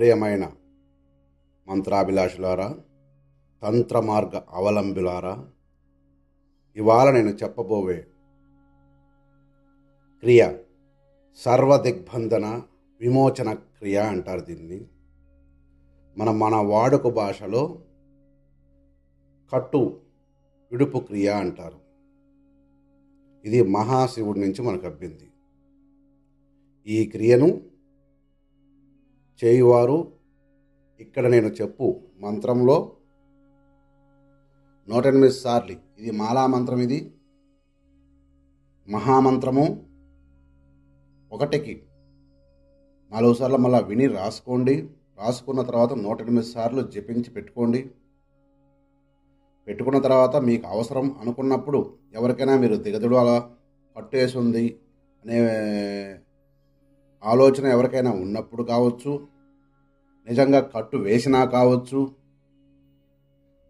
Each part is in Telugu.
ప్రియమైన మంత్రాభిలాషులారా తంత్ర మార్గ అవలంబులారా ఇవాళ నేను చెప్పబోవే క్రియ సర్వదిగ్బంధన విమోచన క్రియ అంటారు దీన్ని. మన మన వాడుక భాషలో కట్టు విడుపు క్రియ అంటారు. ఇది మహాశివుడి నుంచి మనకు అబ్బింది. ఈ క్రియను చేయువారు ఇక్కడ నేను చెప్పు మంత్రంలో నూట ఎనిమిది సార్లు. ఇది మాలా మంత్రం ఇది. మహామంత్రము ఒకటికి. నాలుగు సార్లు మళ్ళీ విని రాసుకోండి. రాసుకున్న తర్వాత నూట ఎనిమిది సార్లు జపించి పెట్టుకోండి. పెట్టుకున్న తర్వాత మీకు అవసరం అనుకున్నప్పుడు ఎవరికైనా మీరు దిగదుడు అలా పట్టేసి ఉంది అనే ఆలోచన ఎవరికైనా ఉన్నప్పుడు కావచ్చు. నిజంగా కట్టు వేసినా కావచ్చు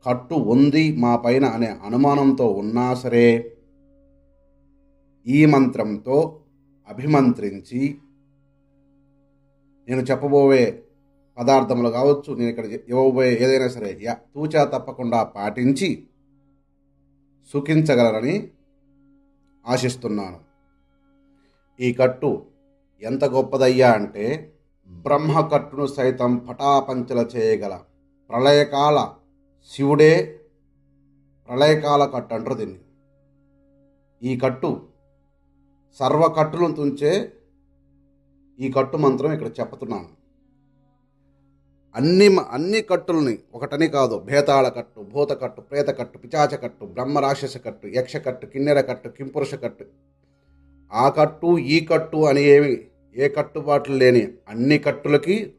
కట్టు ఉంది మా పైన అనే అనుమానంతో ఉన్నా సరే ఈ మంత్రంతో అభిమంత్రించి నేను చెప్పబోయే పదార్థములు కావచ్చు నేను ఇక్కడ ఇవ్వబోయే ఏదైనా సరే తూచా తప్పకుండా పాటించి సుఖించగలరని ఆశిస్తున్నాను. ఈ కట్టు ఎంత గొప్పదయ్యా అంటే బ్రహ్మకట్టును సైతం పటాపంచల చేయగల ప్రళయకాల శివుడే ప్రళయకాల కట్టు అంటారు దీన్ని. ఈ కట్టు సర్వకట్టును తుంచే ఈ కట్టు మంత్రం ఇక్కడ చెప్తున్నాను. అన్ని అన్ని కట్టుల్ని ఒకటని కాదు భేతాళ కట్టు భూత కట్టు ప్రేత కట్టు పిచాచ కట్టు బ్రహ్మ రాక్షస కట్టు యక్ష కట్టు కిన్నెర కట్టు కింపురుష కట్టు. ఆ కట్టు ఈ కట్టు అని ఏమి ఏ కట్టుబాట్లు లేని అన్ని కట్టులకి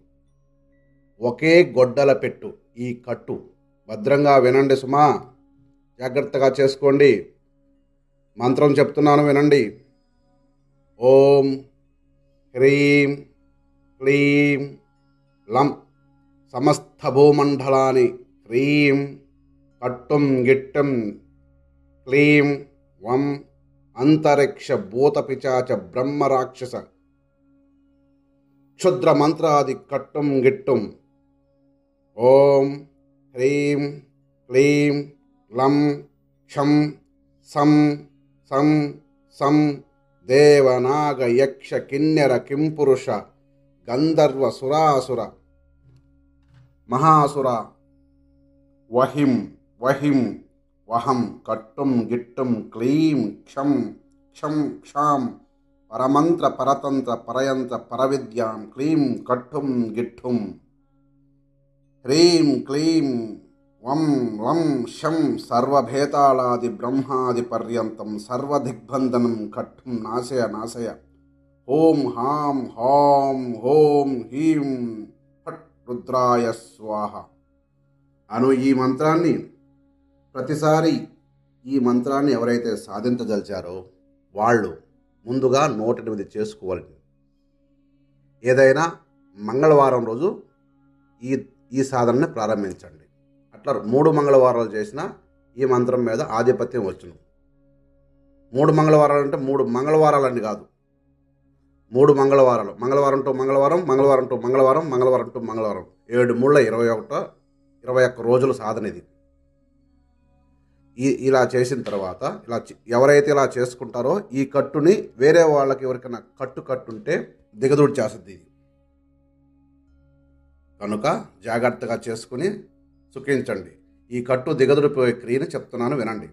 ఒకే గొడ్డల పెట్టు ఈ కట్టు. భద్రంగా వినండి సుమా. జాగ్రత్తగా చేసుకోండి. మంత్రం చెప్తున్నాను వినండి. ఓం హ్రీం క్లీం లం సమస్త భూమండలాన్ని హ్రీం కట్టుం గిట్టం క్లీం వం అంతరిక్ష భూత పిచాచ బ్రహ్మ రాక్షస క్షుద్ర మంత్రాది కట్టం గిట్టం. ఓం హ్రీం క్లీం లం క్షం సం సం సం దేవనాగ యక్ష కిన్నెర కింపురుష గంధర్వ సురాసుర మహాసుర వహిం వహిం వహం కట్టుం గిట్టుం క్లీం క్షం క్షం క్షాం పరమంత్ర పరతంత్ర పరయంత్ర పరవిద్యాం క్లీం కట్టుం గిట్టుం హ్రీం క్లీం వం వం శం సర్వభేతాళాది బ్రహ్మాది పర్యంతం సర్వదిగ్బంధనం కట్టుం నాశయ నాశయ. ఓం హాం హాం హోం హీం ఫట్ రుద్రాయ స్వాహ. అను ఈ మంత్రాన్ని ప్రతిసారి ఈ మంత్రాన్ని ఎవరైతే సాధించదలిచారో వాళ్ళు ముందుగా నూట ఎనిమిది చేసుకోవాలి ఏదైనా మంగళవారం రోజు ఈ ఈ సాధనని ప్రారంభించండి. అట్లా మూడు మంగళవారాలు చేసిన ఈ మంత్రం మీద ఆధిపత్యం వచ్చును. మూడు మంగళవారాలు అంటే మూడు మంగళవారాలని కాదు. మూడు మంగళవారాలు. మంగళవారం టు మంగళవారం మంగళవారం టు మంగళవారం మంగళవారం టు మంగళవారం. ఏడు మూడు ఇరవై ఒకటో ఇరవై ఒక్క రోజుల సాధన ఇది. ఈ ఇలా చేసిన తర్వాత ఇలా ఎవరైతే ఇలా చేసుకుంటారో ఈ కట్టుని వేరే వాళ్ళకి ఎవరికైనా కట్టు కట్టుంటే దిగదూడి చేస్తుంది ఇది. కనుక జాగ్రత్తగా చేసుకుని సుఖించండి. ఈ కట్టు దిగదుడిపోయే క్రియని చెప్తున్నాను వినండి.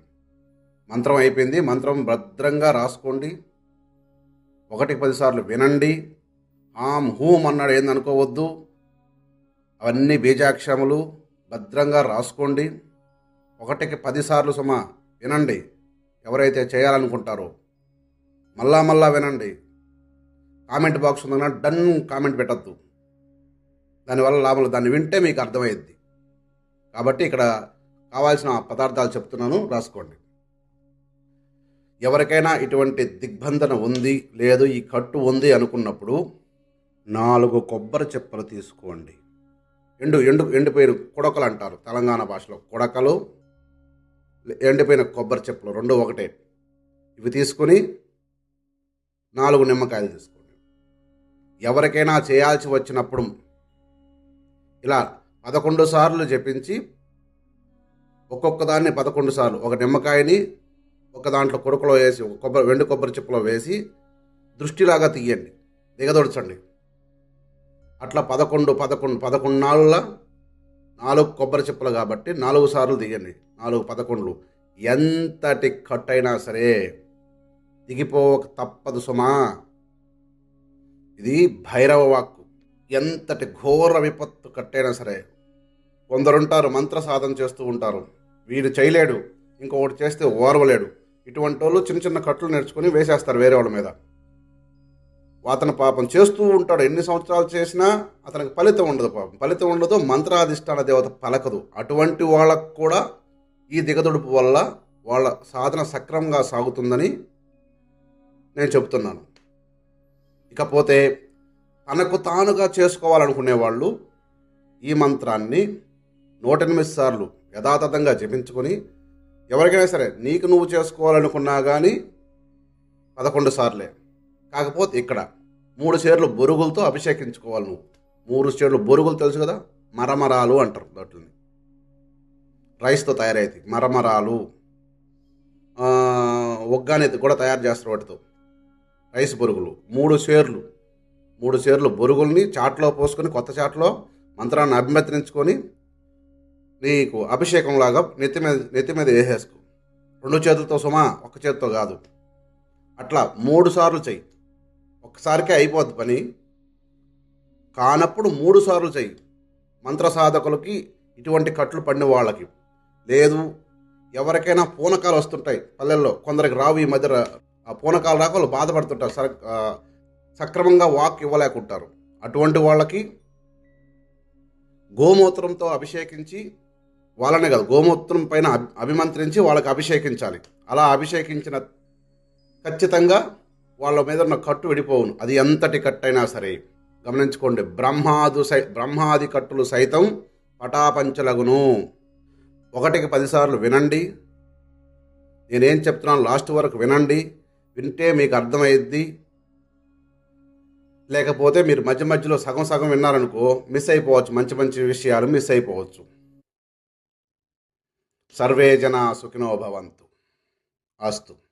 మంత్రం అయిపోయింది. మంత్రం భద్రంగా రాసుకోండి. ఒకటికి పదిసార్లు వినండి. ఆం హూం అన్నాడు ఏందనుకోవద్దు. అవన్నీ బీజాక్షరములు. భద్రంగా రాసుకోండి. ఒకటికి పదిసార్లు సుమ వినండి. ఎవరైతే చేయాలనుకుంటారో మళ్ళా మళ్ళా వినండి. కామెంట్ బాక్స్ ఉందన్న డన్ కామెంట్ పెట్టద్దు. దానివల్ల లాభాలు దాన్ని వింటే మీకు అర్థమయ్యిద్ది. కాబట్టి ఇక్కడ కావాల్సిన పదార్థాలు చెప్తున్నాను రాసుకోండి. ఎవరికైనా ఇటువంటి దిగ్బంధన ఉంది లేదు ఈ కట్టు ఉంది అనుకున్నప్పుడు నాలుగు కొబ్బరి చెప్పలు తీసుకోండి. ఎండు ఎండు ఎండిపోయిన కుడకలు అంటారు తెలంగాణ భాషలో. కుడకలు ఎండిపోయిన కొబ్బరి చెప్పులు రెండు ఒకటే. ఇవి తీసుకొని నాలుగు నిమ్మకాయలు తీసుకోండి. ఎవరికైనా చేయాల్సి వచ్చినప్పుడు ఇలా పదకొండు సార్లు జపించి ఒక్కొక్క దాన్ని పదకొండు సార్లు ఒక నిమ్మకాయని ఒక దాంట్లో కొడుకులో వేసి ఒక కొబ్బరి వెండి కొబ్బరి చెప్పులో వేసి దృష్టిలాగా తీయండి. దిగదొడచండి. అట్లా పదకొండు పదకొండు పదకొండు నాళ్ళ నాలుగు కొబ్బరి చిప్పలు కాబట్టి నాలుగు సార్లు దిగండి నాలుగు పదకొండులు. ఎంతటి కట్టయినా సరే దిగిపోవక తప్పదు సుమా. ఇది భైరవ వాక్కు. ఎంతటి ఘోర విపత్తు కట్టైనా సరే కొందరుంటారు మంత్ర సాధన చేస్తూ ఉంటారు. వీడు చేయలేడు. ఇంకొకటి చేస్తే ఓర్వలేడు. ఇటువంటి వాళ్ళు చిన్న చిన్న కట్లు నేర్చుకుని వేసేస్తారు వేరే వాళ్ళ మీద. అతను పాపం చేస్తూ ఉంటాడు. ఎన్ని సంవత్సరాలు చేసినా అతనికి ఫలితం ఉండదు పాపం. ఫలితం ఉండదు మంత్రాధిష్టాన దేవత పలకదు. అటువంటి వాళ్ళకు కూడా ఈ దిగదుడుపు వల్ల వాళ్ళ సాధన సక్రమంగా సాగుతుందని నేను చెబుతున్నాను. ఇకపోతే తనకు తానుగా చేసుకోవాలనుకునే వాళ్ళు ఈ మంత్రాన్ని నూట ఎనిమిది సార్లు యథాతథంగా జపించుకొని ఎవరికైనా సరే నీకు నువ్వు చేసుకోవాలనుకున్నా కానీ పదకొండు సార్లే. కాకపోతే ఇక్కడ మూడు షేర్లు బొరుగులతో అభిషేకించుకోవాలి నువ్వు. మూడు షేర్లు బొరుగులు తెలుసు కదా? మరమరాలు అంటారు వాటిని. రైస్తో తయారైతాయి మరమరాలు. ఒగ్గానేది కూడా తయారు చేస్తారు వాటితో. రైస్ బొరుగులు. మూడు షేర్లు మూడు షేర్లు బొరుగుల్ని చాట్లో పోసుకొని కొత్త చాట్లో మంత్రాన్ని అభిమంత్రించుకొని నీకు అభిషేకం లాగా నెత్తి మీద నెత్తి మీద వేసేసుకో. రెండు చేతులతో సుమా ఒక చేతితో కాదు. అట్లా మూడు సార్లు చెయ్యి. ఒక్కసారికే అయిపోద్ది పని. కానప్పుడు మూడు సార్లు చెయ్యి. మంత్ర సాధకులకి ఇటువంటి కట్లు పడిన వాళ్ళకి. లేదు ఎవరికైనా పూనకాలు వస్తుంటాయి పల్లెల్లో. కొందరికి రావు ఈ మధ్య ఆ పూనకాలు రాక వాళ్ళు బాధపడుతుంటారు. సర సక్రమంగా వాక్ ఇవ్వలేకుంటారు. అటువంటి వాళ్ళకి గోమూత్రంతో అభిషేకించి వాళ్ళనే కాదు గోమూత్రం పైన అభిమంత్రించి వాళ్ళకి అభిషేకించాలి. అలా అభిషేకించిన ఖచ్చితంగా వాళ్ళ మీద ఉన్న కట్టు విడిపోవును. అది ఎంతటి కట్టైనా సరే. గమనించుకోండి. బ్రహ్మాదు సై బ్రహ్మాది కట్టులు సైతం పటాపంచలగును. ఒకటికి పదిసార్లు వినండి. నేనేం చెప్తున్నాను లాస్ట్ వరకు వినండి. వింటే మీకు అర్థమైద్ది. లేకపోతే మీరు మధ్య మధ్యలో సగం సగం విన్నారనుకో మిస్ అయిపోవచ్చు. మంచి మంచి విషయాలు మిస్ అయిపోవచ్చు. సర్వే జన సుఖినో భవంతు. అస్తు.